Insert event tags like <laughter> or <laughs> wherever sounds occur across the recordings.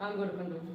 Bank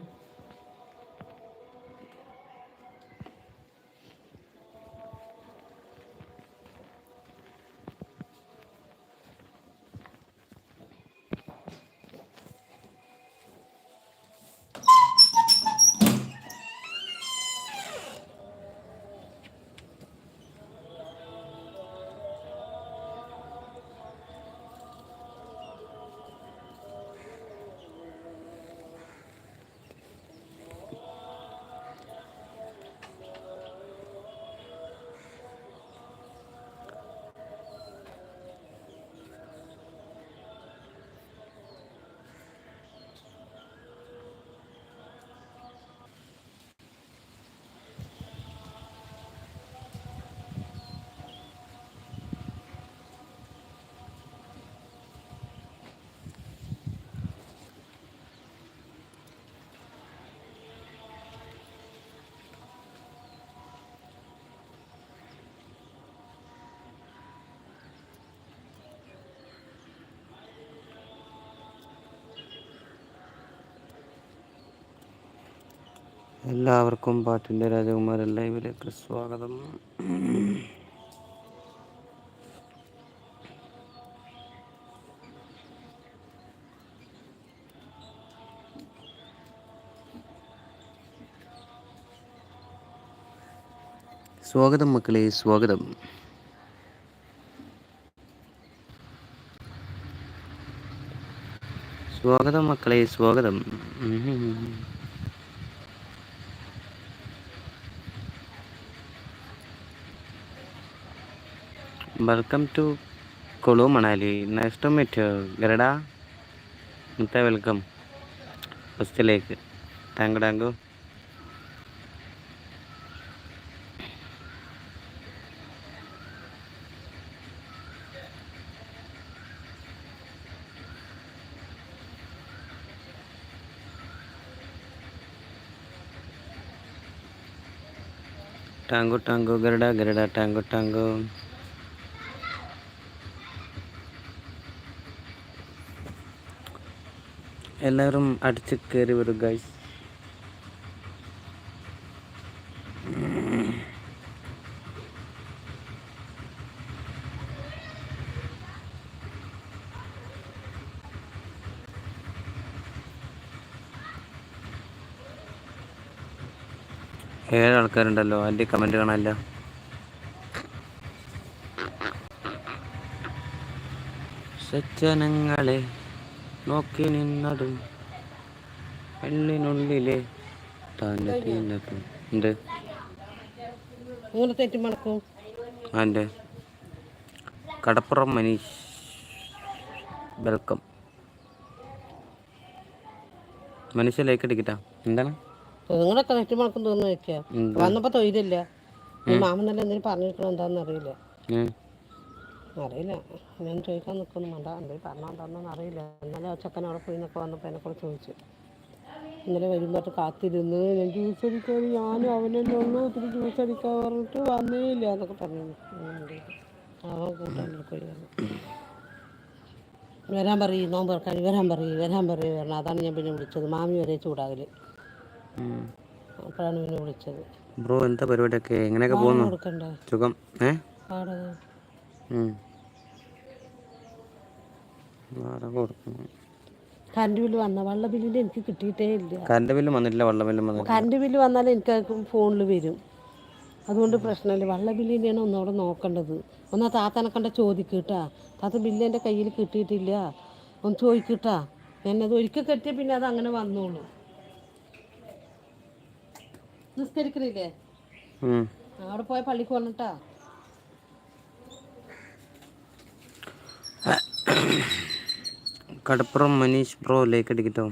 എല്ലാവർക്കും പാട്ടിന്റെ രാജകുമാരൻ ലൈവിലേക്ക് സ്വാഗതം. സ്വാഗതം മക്കളെ സ്വാഗതം. സ്വാഗതം മക്കളെ സ്വാഗതം. welcome to Kullu Manali nice to meet ഗരഡ മുത്ത welcome ഫസ്റ്റിലേക്ക് tank thank you thank you thank you ഗരഡ ഗരഡ thank you thank you എല്ലാവരും അടിച്ച് കയറി വരും ഗൈസ് ഏഴ് ആൾക്കാരുണ്ടല്ലോ അതിന്റെ കമന്റ് കാണാനില്ല. സജ്ജനങ്ങളെ നോക്കി നിന്നതും തന്നെ തീന്നതും ഉണ്ട് മണക്കും? കടപ്പുറം മനീഷ് വെൽക്കം. മനീഷ ലൈക്ക് അടിക്കട്ടാ എന്താണ്? നിങ്ങളൊക്കെ തെറ്റി മണക്കും തോന്നുന്നു? വന്നപ്പോ തൊഴിലില്ല. മാമൻ തന്നെ എന്തെങ്കിലും പറഞ്ഞിരിക്കണോ എന്താണെന്ന് അറിയില്ല. ഉം. അറിയില്ല. ഞാൻ ചോദിക്കാൻ നിൽക്കുന്നു വേണ്ട. എന്തെങ്കിലും പറഞ്ഞാൽ എന്താണെന്ന് അറിയില്ല. ഇന്നലെ ആ ചെക്കൻ അവിടെ പോയി എന്നൊക്കെ വന്നപ്പോൾ എന്നെ കൂടെ ചോദിച്ചു. ഇന്നലെ വരുമ്പോൾ കാത്തിരുന്ന് ഞാൻ ജ്യൂസ് അടിക്കാൻ ഞാനും അവനെന്നെ ഉള്ളൂ ഒത്തിരി ജ്യൂസ് അടിക്കാൻ പറഞ്ഞിട്ട് വന്നേ ഇല്ല എന്നൊക്കെ പറഞ്ഞു. അവൻ കൂട്ടാൻ വരാൻ പറയും നോമ്പ് തുറക്കാൻ വരാൻ പറയും വരാൻ പറയും വരണം അതാണ് ഞാൻ പിന്നെ വിളിച്ചത്. മാമി വരെ ചൂടാകൽ. അപ്പോഴാണ് പിന്നെ വിളിച്ചത്. ബ്രോ എന്താ പരിപാടിയൊക്കെ? എങ്ങനെയൊക്കെ പോകുന്നു? സുഖം. ഏ? കൊടുക്കണം കറണ്ട് ബില്ല് വന്ന വെള്ള ബില്ലിന്റെ എനിക്ക് കിട്ടിയിട്ടേ ഇല്ല. കറണ്ട് ബില്ല് വന്നിട്ടില്ല വെള്ളം ബില്ല് കറണ്ട് ബില്ല് വന്നാൽ എനിക്ക് ഫോണിൽ വരും. അതുകൊണ്ട് പ്രശ്നമില്ല. വെള്ള ബില്ലിന്റെയാണ് ഒന്നുകൂടെ നോക്കേണ്ടത്. ഒന്നാ താത്തനെ കണ്ട ചോദിക്കട്ടാ. താത്ത ബില്ല് എന്റെ കയ്യിൽ കിട്ടിയിട്ടില്ല. ഒന്ന് ചോദിക്കട്ടാ. എന്നത് ഒരിക്കൽ കെട്ടിയ പിന്നെ അത് അങ്ങനെ വന്നോളൂ. നിസ്കരിക്കണില്ലേ. അവിടെ പോയ പള്ളിക്ക് വന്നിട്ടാ കടപ്പുറം മനീഷ് ബ്രോ ലേക്ക് അടിക്കട്ടോ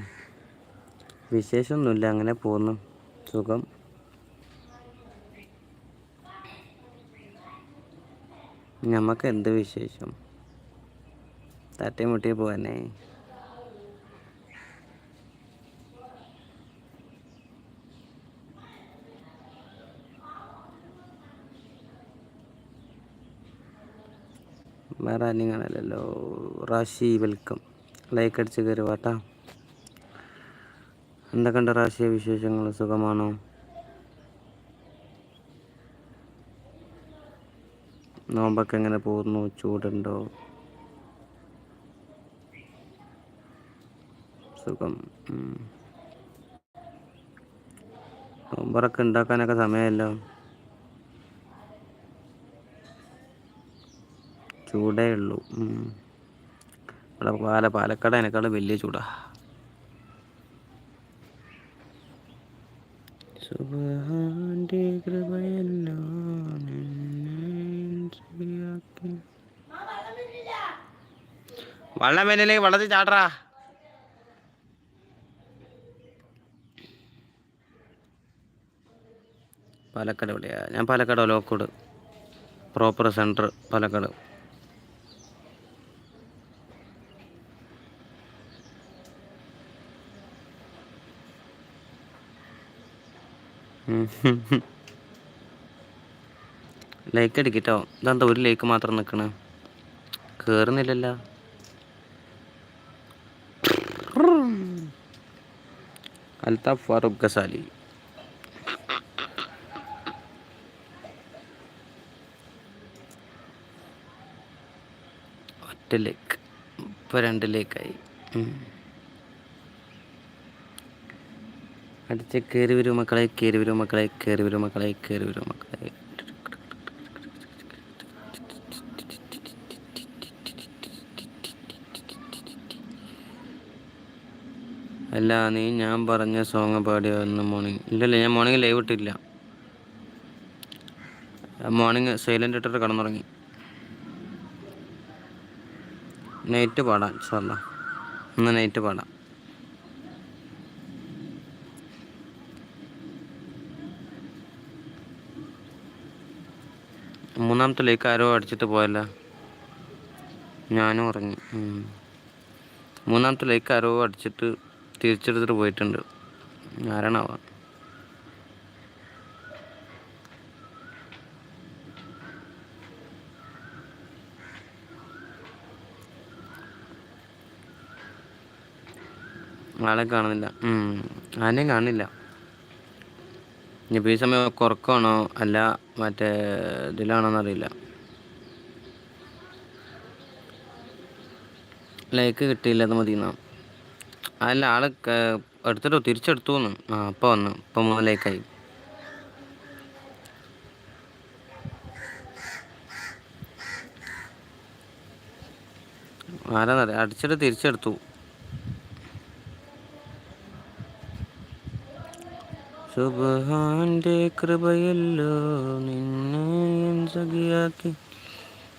വിശേഷമൊന്നുമില്ല അങ്ങനെ പോകുന്നു. സുഖം. നമുക്ക് എന്ത് വിശേഷം? തട്ടി മുട്ടി പോകാനേ വേറെ ആരെയും കാണാനല്ലോ റാഷി വെൽക്കം. ലൈക്ക് അടിച്ച് കയറുക കേട്ടോ എന്തൊക്കെയുണ്ട് റാശിയ വിശേഷങ്ങൾ? സുഖമാണോ? നോമ്പൊക്കെ എങ്ങനെ പോകുന്നു? ചൂടുണ്ടോ? സുഖം. നോമ്പറൊക്കെ ഉണ്ടാക്കാനൊക്കെ സമയമല്ലോ? ചൂടേ ഉള്ളൂ. ഇവിടെ പാല പാലക്കാട് അതിനേക്കാൾ വലിയ ചൂടാ. സുബ്ഹാന്റെ കൃപയല്ലോ. വള്ളം വേനലേക്ക് വള്ളത്തിൽ ചാടറാ പാലക്കാട് എവിടെയാ? ഞാൻ Palakkad ലോക്കോട്. Proper centre Palakkad. <laughs> Like അടിക്കട്ടോ ഇതെന്താ ഒരു ലൈക്ക് മാത്രം നിൽക്കണ് കേറുന്നില്ലല്ലോ. അൽതാഫ് ഫാറൂഖ് ഗസാലി. ഒറ്റ ലേക്ക് ഇപ്പോൾ രണ്ട് ലേക്കായി അടിച്ച് കയറി വരൂ മക്കളെ കയറി വരൂ മക്കളെ കയറി വരൂ മക്കളെ കയറി വരൂ മക്കളെ. അല്ല നീ ഞാൻ പറഞ്ഞ സോങ് പാടിയോ ഇന്ന് മോർണിംഗ് ഇല്ലല്ല ഞാൻ മോർണിംഗ് ലൈവ് ഇട്ടില്ല. മോർണിംഗ് സൈലന്റ് ഇട്ടിട്ട് കടന്നുറങ്ങി. നൈറ്റ് പാടാം ഇൻഷാല്ല ഇന്ന് നൈറ്റ് പാടാം. മൂന്നാമത്തെ ലേക്ക് ആരോ അടിച്ചിട്ട് പോയല്ല. ഞാനും ഉറങ്ങി. മൂന്നാമത്തെ ലേക്ക് ആരോ അടിച്ചിട്ട് തിരിച്ചെടുത്തിട്ട് പോയിട്ടുണ്ട്. ആരാണാവാ? ആളെ കാണുന്നില്ല. ഉം. ആരെയും കാണുന്നില്ല. ഇനിയിപ്പോൾ ഈ സമയം കുറക്കാണോ? അല്ല മറ്റേ ഇതിലാണോന്നറിയില്ല. ലൈക്ക് കിട്ടിയില്ല അത് മതി അല്ല ആൾ എടുത്തിട്ടോ തിരിച്ചെടുത്തു എന്ന് ആ അപ്പോൾ വന്നു. ഇപ്പോൾ മൂന്ന് ലൈക്കായി ആരാന്നറിയാം? അടിച്ചിട്ട് തിരിച്ചെടുത്തു. സുബഹാന്റെ കൃപയല്ലോ നിന്നെ സഖിയാക്കി.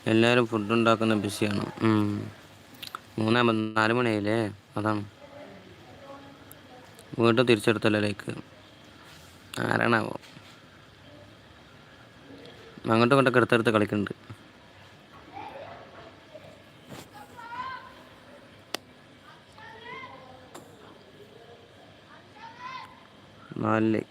എല്ലാവരും ഫുഡ് ഉണ്ടാക്കുന്ന ബിസിയാണ്. ഉം. മൂന്നേ അമ്പത് നാല് മണിയായില്ലേ? അതാണ്. വീണ്ടും തിരിച്ചെടുത്തല്ലോ ലൈക്ക് ആരാണാവോ? അങ്ങോട്ടും ഇങ്ങോട്ടൊക്കെ എടുത്തെടുത്ത് കളിക്കുന്നുണ്ട് നാല്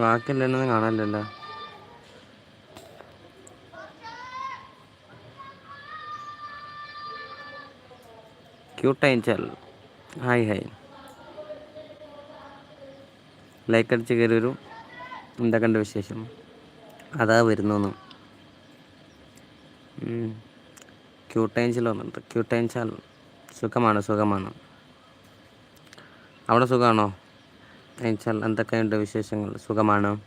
ബാക്കിയല്ലെന്ന് കാണാനില്ലല്ലോ. ക്യൂട്ടൈൻ ചാൽ ഹായ് ഹായ് ലൈക്ക് അടിച്ച് കയറി വരും. കണ്ട വിശേഷം? അതാ വരുന്നു ക്യൂട്ടൈൻസിൽ വന്നിട്ടുണ്ട്. ക്യൂട്ടേഞ്ചാൽ സുഖമാണ് സുഖമാണ്. അവിടെ സുഖമാണോ? അയച്ചാൽ എന്തൊക്കെയുണ്ട് വിശേഷങ്ങൾ? സുഖമാണ്.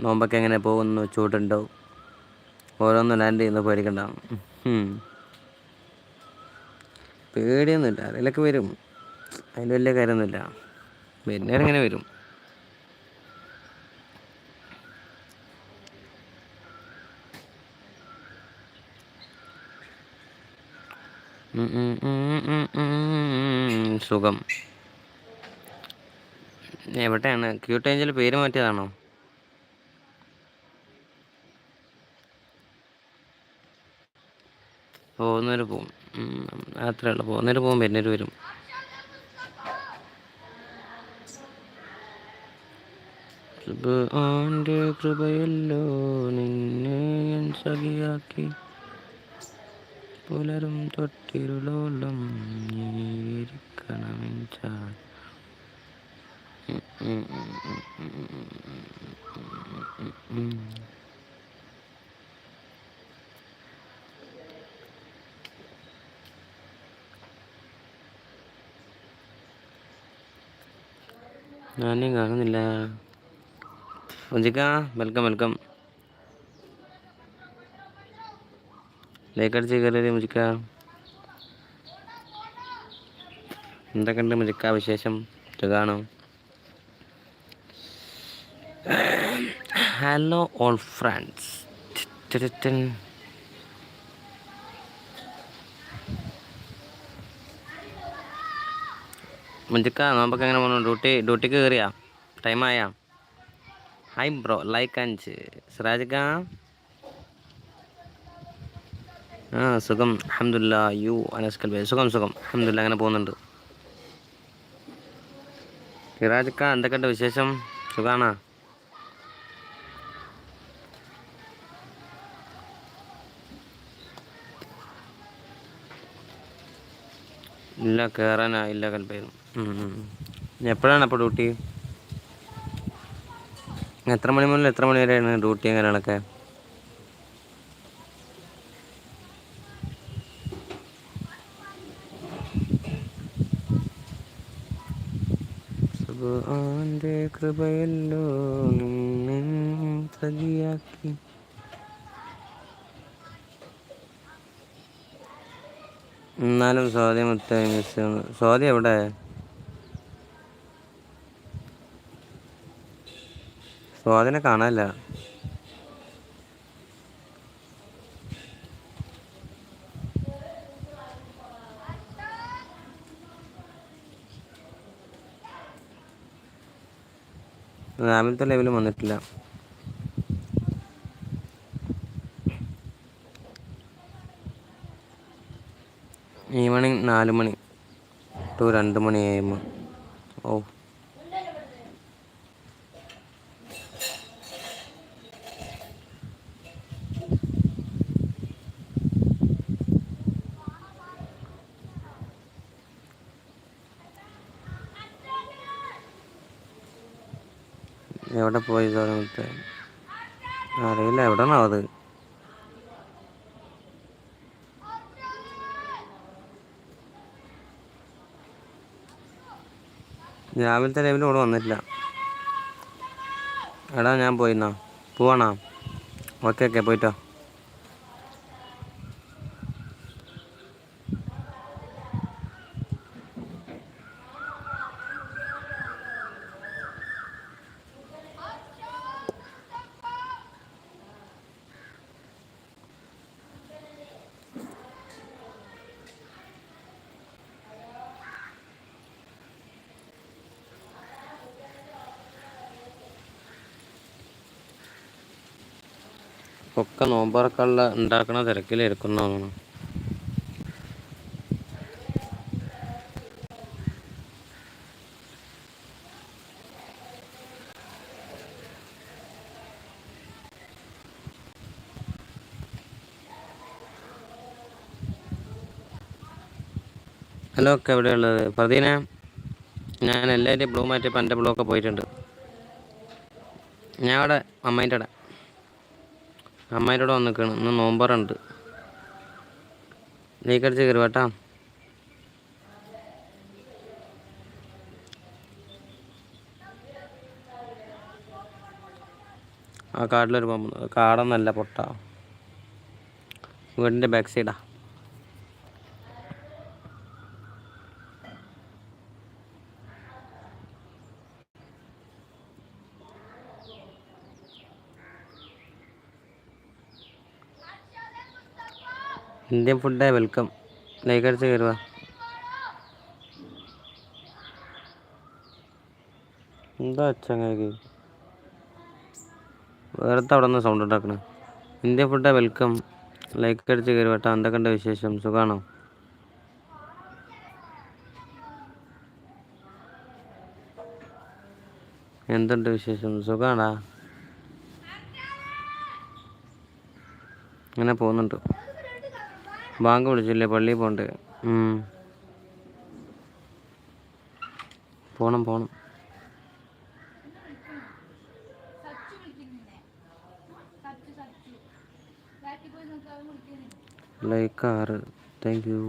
നോമ്പൊക്കെ എങ്ങനെ പോകുന്നു? ചൂടുണ്ടോ? ഓരോന്നും ലാൻഡ് ചെയ്യുന്ന പേടിക്കണ്ട പേടിയൊന്നുമില്ല. അതിലൊക്കെ വരും. അതിൽ വലിയ കാര്യമൊന്നുമില്ല. വരുന്നവരിങ്ങനെ വരും. സുഖം. എവിടെയാണ്? ക്യൂട്ട് ഏഞ്ചൽ പേര് മാറ്റിയതാണോ? പോകുന്നവര് പോവും. അത്രേ ഉള്ളൂ. പോകുന്നവർ പോവും പിന്നൊരു വരും. കൃപ ആന്റെ കൃപയല്ലോ നിന്നെ ഞാൻ സഖിയാക്കി. പുലരും തൊട്ടിരുളോളം നീരിക്കണമെൻ ഞാനേം കാണുന്നില്ല. വെൽക്കം വെൽക്കം ലൈക്ക് അടിച്ച് മുജിക്ക. എന്തൊക്കെയുണ്ട് മുജിക്ക വിശേഷം? സുഖാണോ? ഹലോ ഓൾ ഫ്രണ്ട്സ് മുജിക്ക നോമ്പൊക്കെ എങ്ങനെ പോകണം ഡ്യൂട്ടി ഡ്യൂട്ടിക്ക് കയറിയാ? ടൈമായാ ഹായ് ബ്രോ ലൈക്ക് അഞ്ച്. സിറാജിക്ക ആ സുഖം. അഹമ്മദില്ല യു അനസ്കൽ ബേ സുഖം സുഖം. അഹമ്മദില്ല അങ്ങനെ പോകുന്നുണ്ട്. സിറാജിക്ക എന്തൊക്കെയുണ്ട് വിശേഷം? സുഖാണോ? ഇല്ല കയറാനാ ഇല്ല കൽപ്പായിരുന്നു എപ്പോഴാണ് അപ്പോൾ ഡ്യൂട്ടി? എത്ര മണി മുതൽ എത്ര മണി വരെയാണ് ഡ്യൂട്ടി കാര്യങ്ങളൊക്കെ സുബ്ഹാന്റെ കൃപയല്ലോ നിന്നെ സഖിയാക്കി എന്നാലും സ്വാതി മുത്തായി മിസ് സ്വാതി എവിടെ? സ്വാതിനെ കാണാനില്ല. രാവിലത്തെ ലെവലും വന്നിട്ടില്ല. ഈവനിങ് നാല് മണി ടു രണ്ട് മണി ആയുമ്പോൾ ഓ. എവിടെ പോയി സമയത്ത് അറിയില്ല എവിടെയാണോ അത്? രാവിലത്തെ ലൈവിൽ ഇവിടെ വന്നിട്ടില്ല. എടാ ഞാൻ പോയിന്നാ. പോവാണോ? ഓക്കെ ഓക്കെ പോയിട്ടോ. ഒക്കെ നോമ്പറക്കുള്ള ഉണ്ടാക്കണ തിരക്കിലിരിക്കുന്ന തോന്നുന്നു ഹലോ ഒക്കെ എവിടെയുള്ളത്? പ്രദീന ഞാൻ എല്ലാവരുടെയും ബ്ലൂ മാറ്റിയപ്പോൾ എന്റെ ബ്ലൂ ഒക്കെ പോയിട്ടുണ്ട്. ഞാൻ അവിടെ അമ്മേന്റെ അവിടെ അമ്മേന്റെ കൂടെ വന്നിക്കാണ്. ഇന്ന് നോമ്പറുണ്ട്. നീക്കടിച്ച് കയറി കേട്ടാ ആ കാട്ടിലൊരു പമ്പ് കാടൊന്നല്ല പൊട്ട. വീടിന്റെ ബാക്ക് സൈഡാ ഇന്ത്യൻ ഫുഡ് വെൽക്കം ലൈക്ക് അടിച്ച് കയറുക എന്താ ചങ്ങായി വേറത്തെ അവിടെ നിന്ന് സൗണ്ട് ഉണ്ടാക്കണേ ഇന്ത്യൻ ഫുഡ് വെൽക്കം ലൈക്ക് അടിച്ച് കയറുക കേട്ടോ എന്തൊക്കെയുണ്ട് വിശേഷം? സുഖമാണോ എന്തുണ്ട് വിശേഷം? സുഖാടാ അങ്ങനെ പോകുന്നുണ്ട്. ബാങ്ക് വിളിച്ചില്ലേ? പള്ളിയിൽ പോണ്ട്. ഉം. പോണം പോണം. ലൈക്ക് ആറ്. Thank you.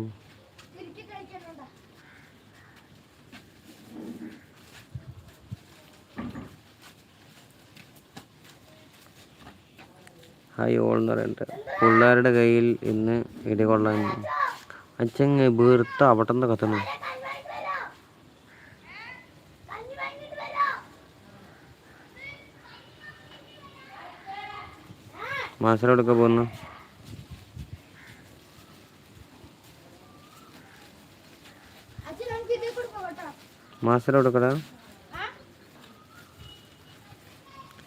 ഹായ് ഓൾ എന്ന് പറയുന്നുണ്ട് പിള്ളേരുടെ കയ്യിൽ ഇന്ന് ഇടികൊള്ളാൻ അച്ഛങ്ങ് വീർത്ത അവിടെ നിന്ന് കത്തണം മാസ്റ്ററോടൊക്കെ പോകുന്നു? അച്ഛൻ നമുക്ക് ഇതേ കൂടെ പോകട്ടോ മാസ്റ്ററോടൊക്കെടാ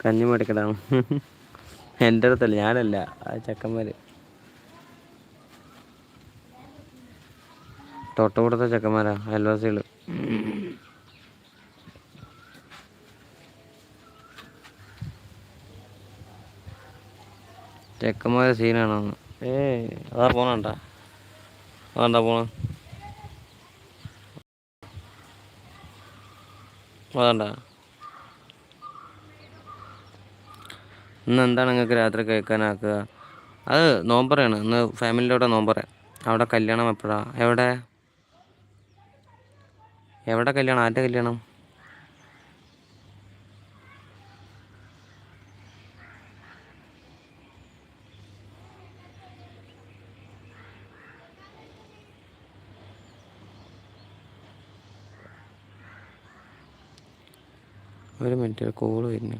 കഞ്ഞി മേടിക്കടാ. എന്റെ അടുത്തല്ല ഞാനല്ല ആ ചെക്കന്മാര്. തൊട്ടുകൂടത്തെ ചെക്കന്മാരാ അയൽവാസികൾ. ചെക്കന്മാരെ സീനാണോ ഏ അതാ പോണണ്ട അതാണ്ടാ പോണ? അതണ്ട ഇന്ന് എന്താണ് നിങ്ങൾക്ക് രാത്രി കഴിക്കാനാക്കുക അത് നോമ്പറയാണ്. ഇന്ന് ഫാമിലിയുടെ നോമ്പറ. അവിടെ കല്യാണം എപ്പോഴാണ് എവിടെ? എവിടെ കല്യാണം? ആരുടെ കല്യാണം? ഒരു മിനിറ്റ് കോൾ വരുന്നു.